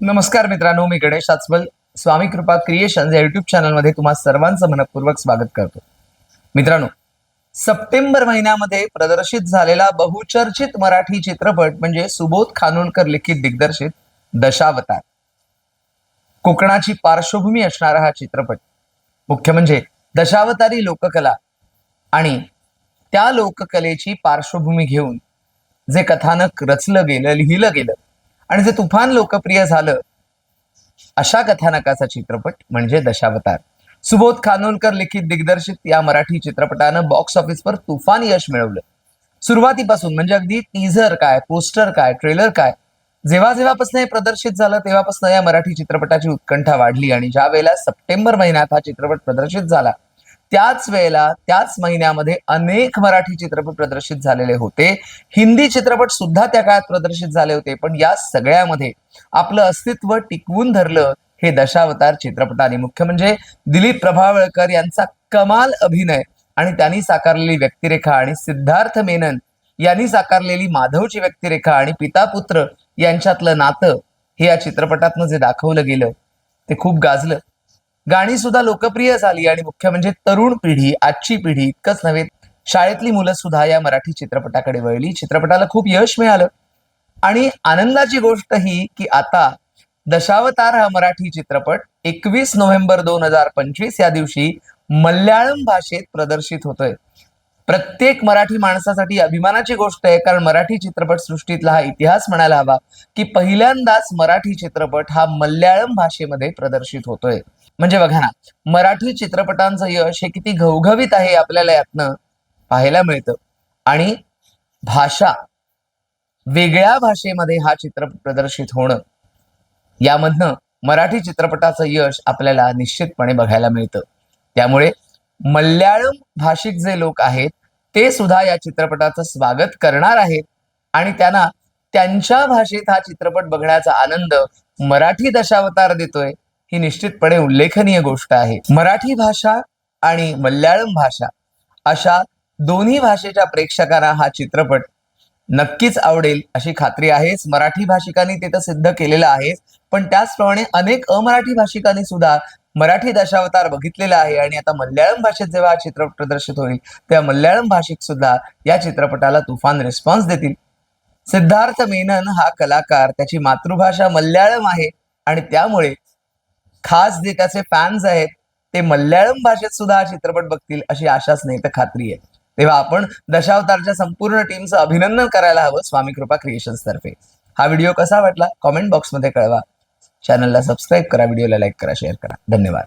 नमस्कार मित्रांनो मी गणेश साचबल स्वामी कृपा क्रिएशन या युट्यूब चॅनलमध्ये तुम्हा सर्वांचं मनपूर्वक स्वागत करतो. मित्रांनो सप्टेंबर महिन्यामध्ये प्रदर्शित झालेला बहुचर्चित मराठी चित्रपट म्हणजे सुबोध खानोलकर लिखित दिग्दर्शित दशावतार. कोकणाची पार्श्वभूमी असणारा हा चित्रपट. मुख्य म्हणजे दशावतारी लोककला आणि त्या लोककलेची पार्श्वभूमी घेऊन जे कथानक रचलं गेलं लिहिलं गेलं आणि जे तुफान लोकप्रिय झालं अशा कथानकाचा चित्रपट म्हणजे दशावतार. सुबोध खानोलकर लिखित दिग्दर्शित या मराठी चित्रपटानं बॉक्स ऑफिसवर तुफान यश मिळवलं. सुरुवातीपासून म्हणजे अगदी टीझर काय पोस्टर काय ट्रेलर काय जेव्हा जेव्हापासून हे प्रदर्शित झालं तेव्हापासून या मराठी चित्रपटाची उत्कंठा वाढली आणि ज्या वेळेला सप्टेंबर महिन्यात हा चित्रपट प्रदर्शित झाला त्याच वेळेला त्याच महिन्यामध्ये अनेक मराठी चित्रपट प्रदर्शित झालेले होते. हिंदी चित्रपट सुद्धा त्या काळात प्रदर्शित झाले होते पण या सगळ्यामध्ये आपलं अस्तित्व टिकवून धरलं हे दशावतार चित्रपटाने. मुख्य म्हणजे दिलीप प्रभावळकर यांचा कमाल अभिनय आणि त्यांनी साकारलेली व्यक्तिरेखा आणि सिद्धार्थ मेनन यांनी साकारलेली माधवची व्यक्तिरेखा आणि पिता पुत्र यांच्यातलं नातं हे या चित्रपटातनं जे दाखवलं गेलं ते खूप गाजलं. गाणी सुद्धा लोकप्रिय झाली आणि मुख्य म्हणजे तरुण पिढी आजची पिढी इतकंच नव्हे शाळेतली मुलं सुद्धा या मराठी चित्रपटाकडे वळली. चित्रपटाला खूप यश मिळालं. आणि आनंदाची गोष्ट ही की आता दशावतार हा मराठी चित्रपट एकवीस नोव्हेंबर दोन हजार पंचवीस या दिवशी मल्याळम भाषेत प्रदर्शित होतोय. प्रत्येक मराठी माणसासाठी अभिमानाची गोष्ट आहे कारण मराठी चित्रपट सृष्टीतला हा इतिहास म्हणायला हवा की पहिल्यांदाच मराठी चित्रपट हा मल्याळम भाषेमध्ये प्रदर्शित होतोय. म्हणजे बघा ना मराठी चित्रपटांचं यश हे किती घवघवीत आहे आपल्याला यातनं पाहायला मिळतं. आणि भाषा वेगळ्या भाषेमध्ये हा चित्रपट प्रदर्शित होणं यामधनं मराठी चित्रपटाचं यश आपल्याला निश्चितपणे बघायला मिळतं. त्यामुळे मल्याळम भाषिक जे लोक आहेत ते सुद्धा या चित्रपटाचं स्वागत करणार आहेत आणि त्यांना त्यांच्या भाषेत हा चित्रपट बघण्याचा आनंद मराठी दशावतार देतोय. ही निश्चितपणे उल्लेखनीय गोष्ट आहे. मराठी भाषा आणि मल्याळम भाषा अशा दोन्ही भाषेच्या प्रेक्षकांना हा चित्रपट नक्कीच आवडेल अशी खात्री आहेच. मराठी भाषिकांनी ते तर सिद्ध केलेलं आहे पण त्याचप्रमाणे अनेक अमराठी भाषिकांनी सुद्धा मराठी दशावतार बघितलेला आहे आणि आता मल्याळम भाषेत जेव्हा हा चित्रपट प्रदर्शित होईल तेव्हा मल्याळम भाषिक सुद्धा या चित्रपटाला तुफान रिस्पॉन्स देतील. सिद्धार्थ मेनन हा कलाकार त्याची मातृभाषा मल्याळम आहे आणि त्यामुळे खास जे त्याचे फॅन्स आहेत ते मल्याळम भाषेत सुद्धा हा चित्रपट बघतील अशी आशाच नाही तर खात्री आहे. तेव्हा आपण दशावतारच्या संपूर्ण टीमचं अभिनंदन करायला हवं स्वामी कृपा क्रिएशन्स तर्फे. हा व्हिडिओ कसा वाटला? कॉमेंट बॉक्समध्ये कळवा. चॅनलला सबस्क्राईब करा व्हिडिओला लाईक करा शेअर करा. धन्यवाद.